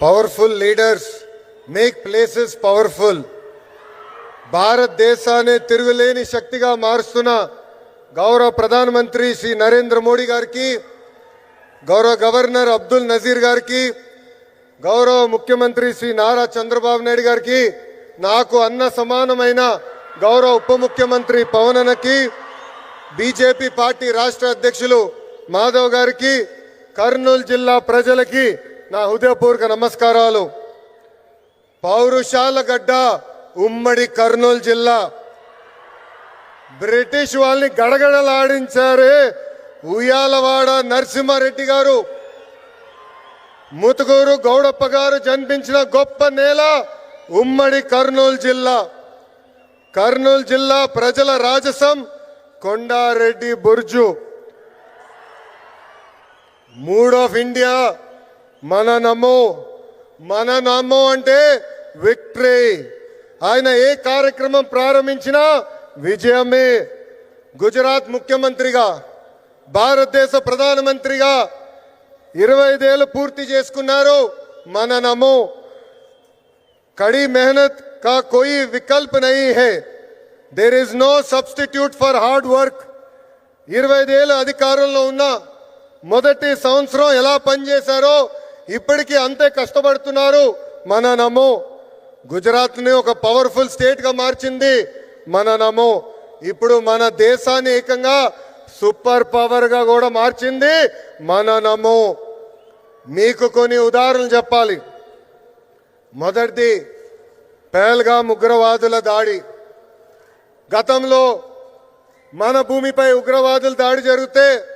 Powerful leaders make places powerful భారతదేశాన్ని తిరుగులేని శక్తిగా మారుస్తున్న గౌరవ ప్రధానమంత్రి శ్రీ నరేంద్ర మోడీ గారికి గౌరవ గవర్నర్ అబ్దుల్ నజీర్ గారికి గౌరవ ముఖ్యమంత్రి శ్రీ నారా చంద్రబాబు నాయుడు గారికి నాకు అన్న సమానమైన గౌరవ ఉప ముఖ్యమంత్రి పవన్ అన్నకి బీజేపీ పార్టీ రాష్ట్ర అధ్యక్షులు మాధవ్ గారికి కర్నూలు జిల్లా ప్రజలకి నా హృదయపూర్వక నమస్కారాలు. పౌరుషాల గడ్డ ఉమ్మడి కర్నూలు జిల్లా. బ్రిటిష్ వాళ్ళని గడగడలాడించారే ఉయ్యాలవాడ నరసింహారెడ్డి గారు. ముతుకూరు గౌడప్ప గారు జన్మించిన గొప్ప నేల ఉమ్మడి కర్నూలు జిల్లా. కర్నూలు జిల్లా ప్రజల రాజసం Kondareddy Burju. Mood of India. మన నమో మన నమో అంటే విక్టరీ. ఆయన ఏ కార్యక్రమం ప్రారంభించినా విజయమే. గుజరాత్ ముఖ్యమంత్రిగా భారతదేశ ప్రధానమంత్రిగా ఇరవై ఐదేళ్ళు పూర్తి చేసుకున్నారు మన నమో. కడి మెహనత్ కా కోయి వికల్ప్ నహీ హే. There is no substitute for hard work ఇరవై ఐదేళ్ళు అధికారంలో ఉన్నా మొదటి సంవత్సరం ఎలా పనిచేశారో ఇప్పటికీ అంతే కష్టపడుతున్నారు మననమో. గుజరాత్ని ఒక పవర్ఫుల్ స్టేట్గా మార్చింది మననమో. ఇప్పుడు మన దేశాన్ని ఏకంగా సూపర్ పవర్గా కూడా మార్చింది మననమో. మీకు కొన్ని ఉదాహరణలు చెప్పాలి. మొదటిది పేల్గా ఉగ్రవాదుల దాడి. గతంలో మన భూమిపై ఉగ్రవాదుల దాడి జరిగితే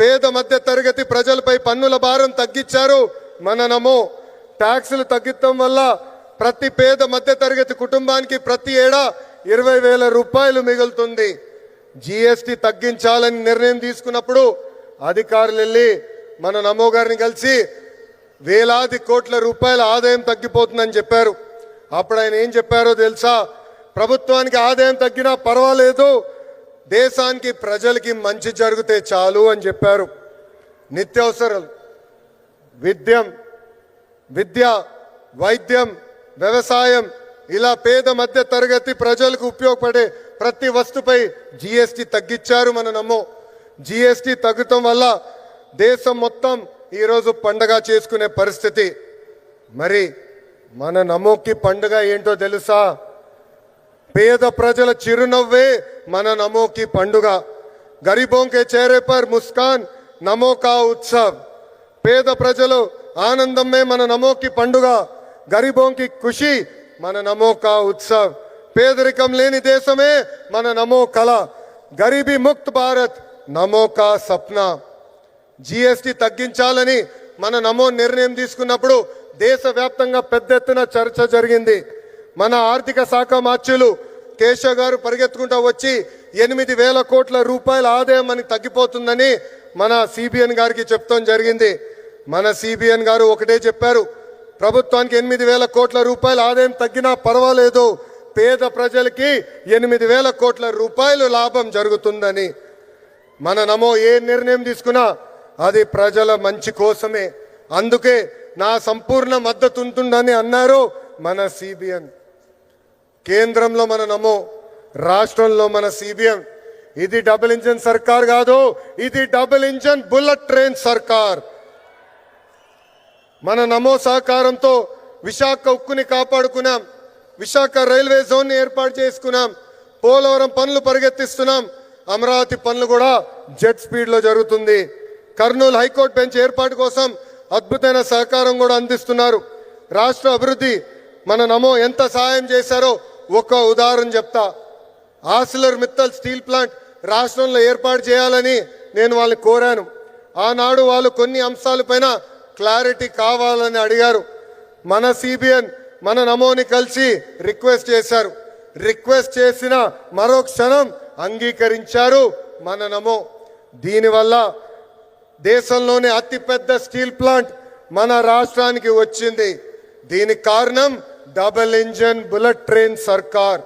పేద మధ్య తరగతి ప్రజలపై పన్నుల భారం తగ్గించారు. మన నమో ట్యాక్సులు తగ్గించడం వల్ల ప్రతి పేద మధ్య తరగతి కుటుంబానికి ప్రతి ఏడా ఇరవై వేల రూపాయలు మిగులుతుంది. జిఎస్టి తగ్గించాలని నిర్ణయం తీసుకున్నప్పుడు అధికారులు వెళ్ళి మన నమో గారిని కలిసి వేలాది కోట్ల రూపాయల ఆదాయం తగ్గిపోతుందని చెప్పారు. అప్పుడు ఆయన ఏం చెప్పారో తెలుసా? ప్రభుత్వానికి ఆదాయం తగ్గినా పర్వాలేదు. దేశానికి ప్రజలకి మంచి జరిగితే చాలు అని చెప్పారు. నిత్యావసరాలు విద్యం విద్య వైద్యం వ్యవసాయం ఇలా పేద మధ్య తరగతి ప్రజలకు ఉపయోగపడే ప్రతి వస్తుపై జిఎస్టి తగ్గించారు మన నమ్మో. జిఎస్టి తగ్గటం వల్ల దేశం మొత్తం ఈరోజు పండగ చేసుకునే పరిస్థితి. మరి మన నమోకి పండుగ ఏంటో తెలుసా? పేద ప్రజల చిరునవ్వే మన నమోకి పండుగ. గరీబోంకే చేరే పర్ ముస్కాన్ నమోకా ఉత్సవ్. పేద ప్రజలు ఆనందమే మన నమోకి పండుగ. గరీబోంకి ఖుషి మన నమోకా ఉత్సవ్. పేదరికం లేని దేశమే మన నమో కళ. గరీబీ ముక్త్ భారత్ నమోకా సప్న. జిఎస్టి తగ్గించాలని మన నమో నిర్ణయం తీసుకున్నప్పుడు దేశవ్యాప్తంగా పెద్ద ఎత్తున చర్చ జరిగింది. మన ఆర్థిక శాఖ మార్చులు కేశవ్ గారు పరిగెత్తుకుంటూ వచ్చి ఎనిమిది వేల కోట్ల రూపాయల ఆదాయం మనకి తగ్గిపోతుందని మన సిబిఎన్ గారికి చెప్తాం జరిగింది. మన సిబిఎన్ గారు ఒకటే చెప్పారు ప్రభుత్వానికి ఎనిమిది వేల కోట్ల రూపాయల ఆదాయం తగ్గినా పర్వాలేదు పేద ప్రజలకి ఎనిమిది వేల కోట్ల రూపాయలు లాభం జరుగుతుందని. మన నమో ఏ నిర్ణయం తీసుకున్నా అది ప్రజల మంచి కోసమే. అందుకే నా సంపూర్ణ మద్దతు ఉంటుందని అన్నారు మన సిబిఎన్. కేంద్రంలో మన నమో రాష్ట్రంలో మన సిబిఎం. ఇది డబుల్ ఇంజన్ సర్కార్ కాదు ఇది డబుల్ ఇంజన్ బుల్లెట్ ట్రైన్ సర్కార్. మన నమో సహకారంతో విశాఖ ఉక్కుని కాపాడుకున్నాం విశాఖ రైల్వే జోన్ ఏర్పాటు చేసుకున్నాం పోలవరం పనులు పరిగెత్తిస్తున్నాం. అమరావతి పనులు కూడా జెట్ స్పీడ్లో జరుగుతుంది. కర్నూలు హైకోర్టు బెంచ్ ఏర్పాటు కోసం అద్భుతమైన సహకారం కూడా అందిస్తున్నారు. రాష్ట్ర అభివృద్ధి మన నమో ఎంత సహాయం చేశారో ఒక ఉదాహరణ చెప్తా. ఆసిలర్ మిత్తల్ స్టీల్ ప్లాంట్ రాష్ట్రంలో ఏర్పాటు చేయాలని నేను వాళ్ళని కోరాను. ఆనాడు వాళ్ళు కొన్ని అంశాలపైన క్లారిటీ కావాలని అడిగారు. మన సిబిఎన్ మన నమోని కలిసి రిక్వెస్ట్ చేశారు. రిక్వెస్ట్ చేసిన మరో క్షణం అంగీకరించారు మన నమో. దీనివల్ల దేశంలోనే అతిపెద్ద స్టీల్ ప్లాంట్ మన రాష్ట్రానికి వచ్చింది. దీనికి కారణం డబుల్ ఇంజన్ బుల్లెట్ ట్రైన్ సర్కార్